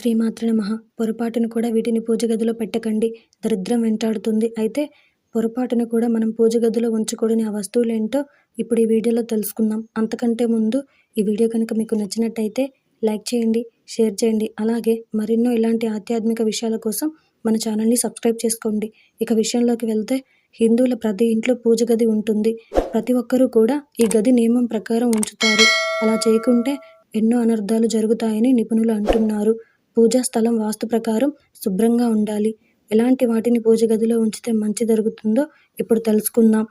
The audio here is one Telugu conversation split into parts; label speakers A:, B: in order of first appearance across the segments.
A: శ్రీమాత్రే మహా పొరపాటున కూడా వీటిని పూజ గదిలో పెట్టకండి. దరిద్రం వెంటాడుతుంది. అయితే పొరపాటున కూడా మనం పూజ గదిలో ఉంచకూడని ఆ వస్తువులు ఏంటో ఇప్పుడు ఈ వీడియోలో తెలుసుకుందాం. అంతకంటే ముందు ఈ వీడియో కనుక మీకు నచ్చినట్టయితే లైక్ చేయండి షేర్ చేయండి. అలాగే మరెన్నో ఇలాంటి ఆధ్యాత్మిక విషయాల కోసం మన ఛానల్ని సబ్స్క్రైబ్ చేసుకోండి. ఇక విషయంలోకి వెళ్తే హిందువుల ప్రతి ఇంట్లో పూజ గది ఉంటుంది. ప్రతి ఒక్కరూ కూడా ఈ గది నియమం ప్రకారం ఉంచుతారు. అలా చేయకుంటే ఎన్నో అనర్థాలు జరుగుతాయని నిపుణులు అంటున్నారు. పూజా స్థలం వాస్తు ప్రకారం శుభ్రంగా ఉండాలి. ఎలాంటి వాటిని పూజ గదిలో ఉంచితే మంచి జరుగుతుందో ఇప్పుడు తెలుసుకుందాం.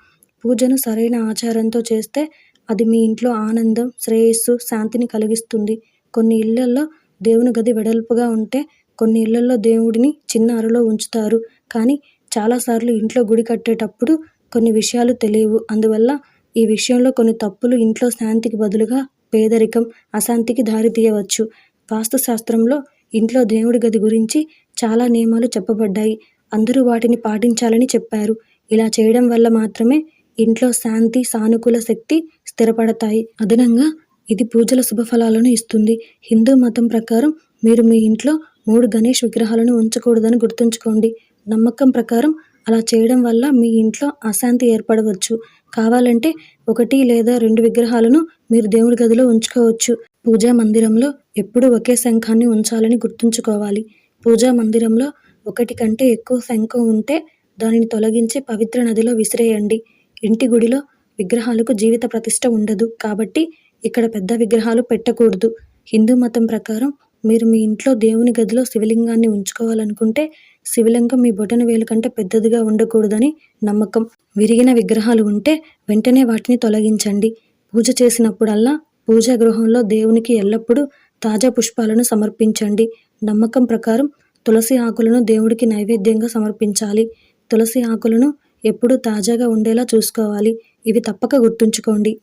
A: పూజను సరైన ఆచారంతో చేస్తే అది మీ ఇంట్లో ఆనందం శ్రేయస్సు శాంతిని కలిగిస్తుంది. కొన్ని ఇళ్ళల్లో దేవుని గది వెడల్పుగా ఉంటే కొన్ని ఇళ్ళల్లో దేవుడిని చిన్న అరలో ఉంచుతారు. కానీ చాలాసార్లు ఇంట్లో గుడి కట్టేటప్పుడు కొన్ని విషయాలు తెలియవు. అందువల్ల ఈ విషయంలో కొన్ని తప్పులు ఇంట్లో శాంతికి బదులుగా పేదరికం అశాంతికి దారి తీయవచ్చు. వాస్తుశాస్త్రంలో ఇంట్లో దేవుడి గది గురించి చాలా నియమాలు చెప్పబడ్డాయి. అందరూ వాటిని పాటించాలని చెప్పారు. ఇలా చేయడం వల్ల మాత్రమే ఇంట్లో శాంతి సానుకూల శక్తి స్థిరపడతాయి. అదనంగా ఇది పూజల శుభఫలాలను ఇస్తుంది. హిందూ మతం ప్రకారం మీరు మీ ఇంట్లో మూడు గణేష్ విగ్రహాలను ఉంచకూడదని గుర్తుంచుకోండి. నమ్మకం ప్రకారం అలా చేయడం వల్ల మీ ఇంట్లో అశాంతి ఏర్పడవచ్చు. కావాలంటే ఒకటి లేదా రెండు విగ్రహాలను మీరు దేవుడి గదిలో ఉంచుకోవచ్చు. పూజా మందిరంలో ఎప్పుడూ ఒకే శంఖాన్ని ఉంచాలని గుర్తుంచుకోవాలి. పూజా మందిరంలో ఒకటి కంటే ఎక్కువ శంఖం ఉంటే దానిని తొలగించి పవిత్ర నదిలో విసిరేయండి. ఇంటి గుడిలో విగ్రహాలకు జీవిత ప్రతిష్ట ఉండదు. కాబట్టి ఇక్కడ పెద్ద విగ్రహాలు పెట్టకూడదు. హిందూ మతం ప్రకారం మీరు మీ ఇంట్లో దేవుని గదిలో శివలింగాన్ని ఉంచుకోవాలనుకుంటే శివలింగం మీ బొటన వేలు కంటే పెద్దదిగా ఉండకూడదని నమ్మకం. విరిగిన విగ్రహాలు ఉంటే వెంటనే వాటిని తొలగించండి. పూజ చేసినప్పుడల్లా పూజా గృహంలో దేవునికి ఎల్లప్పుడూ తాజా పుష్పాలను సమర్పించండి. నమ్మకం ప్రకారం తులసి ఆకులను దేవుడికి నైవేద్యంగా సమర్పించాలి. తులసి ఆకులను ఎప్పుడూ తాజాగా ఉండేలా చూసుకోవాలి. ఇవి తప్పక గుర్తుంచుకోండి.